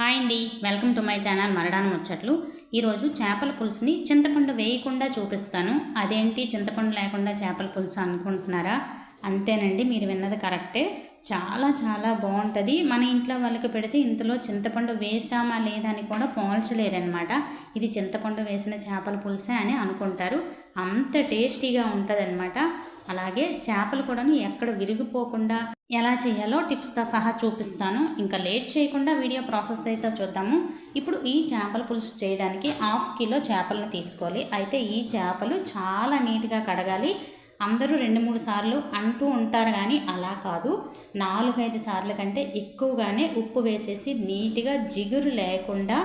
Hi అండి. Welcome to my channel Maradana ముచ్చట్లు. ఈరోజు చేపల పులుసుని చింతపండు వేయకుండా చూపిస్తాను. అదేంటి చింతపండు లేకుండా చేపల పులుసు అనుకుంటున్నారా? అంతేనండి మీరు విన్నది కరెక్టే. చాలా చాలా బాగుంటుంది. మన ఇంట్లో వాళ్ళకి పెడితే ఇంతలో చింతపండు వేసామా లేదా అని కూడా పోల్చలేరనమాట ఇది చింతపండు వేసిన చేపల పులుసే అని అనుకుంటారు. అంత టేస్టీగా ఉంటుంది అలాగే చేపలు కూడాను ఎక్కడ విరిగిపోకుండా ఎలా చేయాలో టిప్స్తో సహా చూపిస్తాను. ఇంకా లేట్ చేయకుండా వీడియో ప్రాసెస్ అయితే చూద్దాము. ఇప్పుడు ఈ చేపల పులుసు చేయడానికి హాఫ్ కిలో చేపలను తీసుకోవాలి. అయితే ఈ చేపలు చాలా నీట్గా కడగాలి. అందరూ రెండు మూడు సార్లు అంటూ ఉంటారు కానీ అలా కాదు. నాలుగైదు సార్లు కంటే ఎక్కువగానే ఉప్పు వేసేసి నీట్గా జిగురు లేకుండా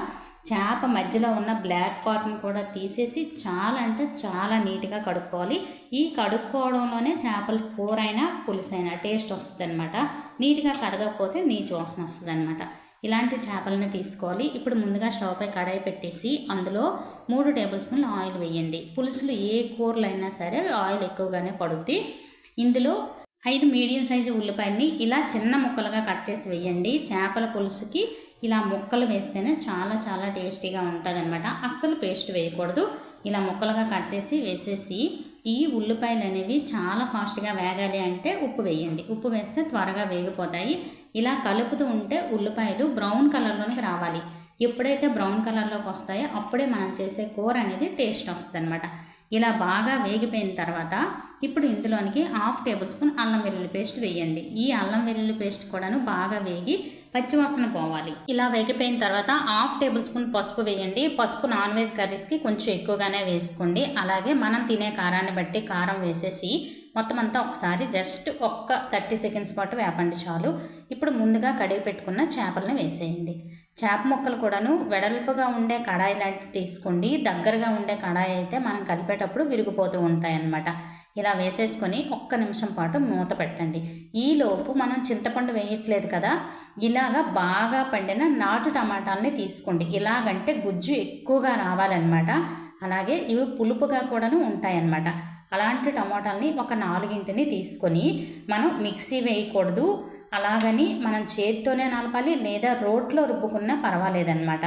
చేప మధ్యలో ఉన్న బ్లాక్ పార్ట్ని కూడా తీసేసి చాలా అంటే చాలా నీట్గా కడుక్కోవాలి. ఈ కడుక్కోవడంలోనే చేపల కూర అయినా పులుసైనా టేస్ట్ వస్తుంది అనమాట నీట్గా కడగకపోతే నీచు వాసన వస్తుంది అనమాట ఇలాంటి చేపలని తీసుకోవాలి. ఇప్పుడు ముందుగా స్టవ్పై కడాయి పెట్టేసి అందులో మూడు టేబుల్ స్పూన్లు ఆయిల్ వేయండి. పులుసులు ఏ కూరలు అయినా సరే ఆయిల్ ఎక్కువగానే పడుద్ది. ఇందులో ఐదు మీడియం సైజు ఉల్లిపాయల్ని ఇలా చిన్న ముక్కలుగా కట్ చేసి వేయండి. చేపల పులుసుకి ఇలా ముక్కలు వేస్తేనే చాలా చాలా టేస్టీగా ఉంటుంది అనమాట అస్సలు పేస్ట్ వేయకూడదు. ఇలా ముక్కలుగా కట్ చేసి వేసేసి ఈ ఉల్లిపాయలు అనేవి చాలా ఫాస్ట్గా వేగాలి అంటే ఉప్పు వేయండి. ఉప్పు వేస్తే త్వరగా వేగిపోతాయి. ఇలా కలుపుతూ ఉంటే ఉల్లిపాయలు బ్రౌన్ కలర్లోనికి రావాలి. ఎప్పుడైతే బ్రౌన్ కలర్లోకి వస్తాయో అప్పుడే మనం చేసే కూర అనేది టేస్ట్ వస్తుంది అనమాట ఇలా బాగా వేగిపోయిన తర్వాత ఇప్పుడు ఇందులోనికి హాఫ్ టేబుల్ స్పూన్ అల్లం వెల్లుల్లి పేస్ట్ వేయండి. ఈ అల్లం వెల్లుల్లి పేస్ట్ కూడాను బాగా వేగి పచ్చివాసన పోవాలి. ఇలా వేగిపోయిన తర్వాత హాఫ్ టేబుల్ స్పూన్ పసుపు వేయండి. పసుపు నాన్ వెజ్ కర్రీస్కి కొంచెం ఎక్కువగానే వేసుకోండి. అలాగే మనం తినే కారాన్ని బట్టి కారం వేసేసి మొత్తం అంతా ఒకసారి జస్ట్ ఒక్క థర్టీ సెకండ్స్ పాటు వేపండి చాలు. ఇప్పుడు ముందుగా కడిగి పెట్టుకున్న చేపలను వేసేయండి. చేప ముక్కలు కూడాను వెడల్పుగా ఉండే కడాయి లాంటివి తీసుకోండి. దగ్గరగా ఉండే కడాయి అయితే మనం కలిపేటప్పుడు విరిగిపోతూ ఉంటాయి అన్నమాట ఇలా వేసేసుకొని ఒక్క నిమిషం పాటు మూత పెట్టండి. ఈలోపు మనం చింతపండు వేయట్లేదు కదా ఇలాగా బాగా పండిన నాటు టమాటాలని తీసుకోండి. ఇలాగంటే గుజ్జు ఎక్కువగా రావాలన్నమాట. అలాగే ఇవి పులుపుగా కూడాను ఉంటాయన్నమాట. అలాంటి టమాటాలని ఒక నాలుగింటిని తీసుకొని మనం మిక్సీ వేయకూడదు. అలాగని మనం చేత్తోనే నలపాలి లేదా రోట్లో రుబ్బుకున్నా పర్వాలేదన్నమాట.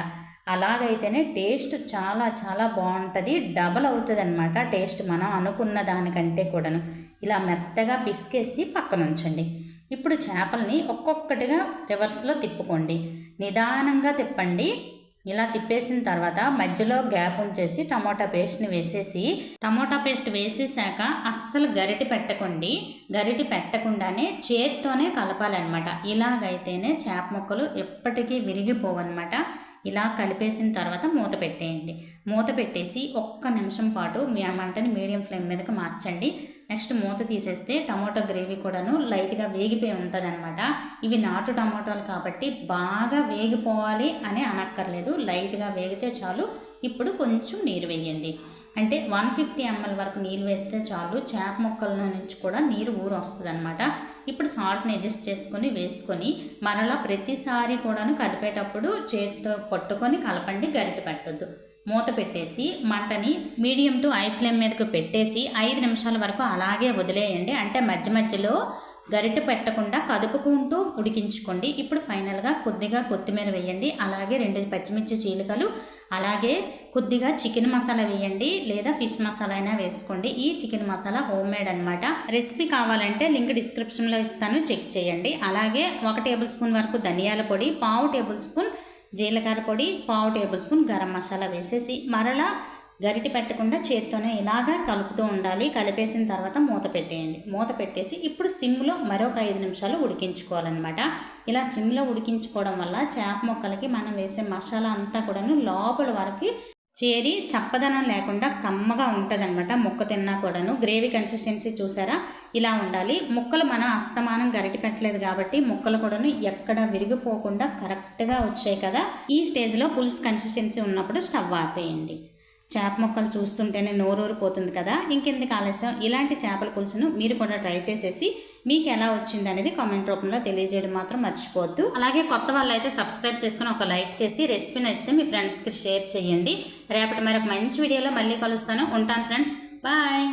అలాగైతేనే టేస్ట్ చాలా చాలా బాగుంటుంది. డబల్ అవుతుంది అనమాట టేస్ట్ మనం అనుకున్న దానికంటే కూడాను. ఇలా మెత్తగా పిసికేసి పక్కన ఉంచండి. ఇప్పుడు చేపల్ని ఒక్కొక్కటిగా రివర్స్లో తిప్పుకోండి. నిదానంగా తిప్పండి. ఇలా తిప్పేసిన తర్వాత మధ్యలో గ్యాప్ ఉంచేసి టమాటా పేస్ట్ని వేసేసి టమాటా పేస్ట్ వేసేసాక అస్సలు గరిటి పెట్టకండి. గరిటి పెట్టకుండానే చేత్తోనే కలపాలన్నమాట. ఇలాగైతేనే చేప ముక్కలు ఎప్పటికీ విరిగిపోవన్నమాట. ఇలా కలిపేసిన తర్వాత మూత పెట్టేయండి. మూత పెట్టేసి ఒక్క నిమిషం పాటు మీ మంటని మీడియం ఫ్లేమ్ మీదకి మార్చండి. నెక్స్ట్ మూత తీసేస్తే టమాటో గ్రేవీ కూడాను లైట్గా వేగిపోయి ఉంటుంది అనమాట ఇవి నాటు టమాటోలు కాబట్టి బాగా వేగిపోవాలి అని అనక్కర్లేదు. లైట్గా వేగితే చాలు. ఇప్పుడు కొంచెం నీరు వేయండి. అంటే వన్ ఫిఫ్టీ ఎంఎల్ వరకు నీళ్ళు వేస్తే చాలు. చేప మొక్కల నుంచి కూడా నీరు ఊరు వస్తుంది అనమాట ఇప్పుడు సాల్ట్ని అడ్జస్ట్ చేసుకొని వేసుకొని మరలా ప్రతిసారి కూడాను కలిపేటప్పుడు చేతితో పట్టుకొని కలపండి గరిట పెట్టద్దు. మూత పెట్టేసి మంటని మీడియం టు ఐ ఫ్లేమ్ మీదకు పెట్టేసి ఐదు నిమిషాల వరకు అలాగే వదిలేయండి. అంటే మధ్య మధ్యలో గరిటె పెట్టకుండా కదుపుకుంటూ ఉడికించుకోండి. ఇప్పుడు ఫైనల్గా కొద్దిగా కొత్తిమీర వేయండి. అలాగే రెండు పచ్చిమిర్చి చీలికలు అలాగే కొద్దిగా చికెన్ మసాలా వేయండి లేదా ఫిష్ మసాలా అయినా వేసుకోండి. ఈ చికెన్ మసాలా హోమ్ మేడ్ అనమాట రెసిపీ కావాలంటే లింక్ డిస్క్రిప్షన్లో ఇస్తాను. చెక్ చేయండి. అలాగే ఒక టేబుల్ స్పూన్ వరకు ధనియాల పొడి పావు టేబుల్ స్పూన్ జీలకర్ర పొడి పావు టేబుల్ స్పూన్ గరం మసాలా వేసేసి మరలా గరిటి పెట్టకుండా చేత్తోనే ఇలాగా కలుపుతూ ఉండాలి. కలిపేసిన తర్వాత మూత పెట్టేయండి. మూత పెట్టేసి ఇప్పుడు సిమ్లో మరొక ఐదు నిమిషాలు ఉడికించుకోవాలన్నమాట. ఇలా సిమ్లో ఉడికించుకోవడం వల్ల చేప ముక్కలకి మనం వేసే మసాలా అంతా కూడాను లోపల వరకు చేరి చప్పదనం లేకుండా కమ్మగా ఉంటుందన్నమాట. ముక్క తిన్నా కూడాను. గ్రేవీ కన్సిస్టెన్సీ చూసారా? ఇలా ఉండాలి. ముక్కలు మనం అస్తమానం గరిటి పెట్టలేదు కాబట్టి ముక్కలు కూడాను ఎక్కడ విరిగిపోకుండా కరెక్ట్గా వచ్చాయి కదా. ఈ స్టేజ్లో పులుసు కన్సిస్టెన్సీ ఉన్నప్పుడు స్టవ్ ఆపేయండి. చేప మొక్కలు చూస్తుంటేనే నోరూరిపోతుంది కదా. ఇంకెందుకు ఆలస్యం? ఇలాంటి చేపల పులుసును మీరు కూడా ట్రై చేసేసి మీకు ఎలా వచ్చింది అనేది కామెంట్ రూపంలో తెలియజేయడం మాత్రం మర్చిపోవద్దు. అలాగే కొత్త వాళ్ళు అయితే సబ్స్క్రైబ్ చేసుకుని ఒక లైక్ చేసి రెసిపీ నచ్చితే మీ ఫ్రెండ్స్కి షేర్ చేయండి. రేపటి మరొక మంచి వీడియోలో మళ్ళీ కలుస్తాను. ఉంటాను ఫ్రెండ్స్. బాయ్.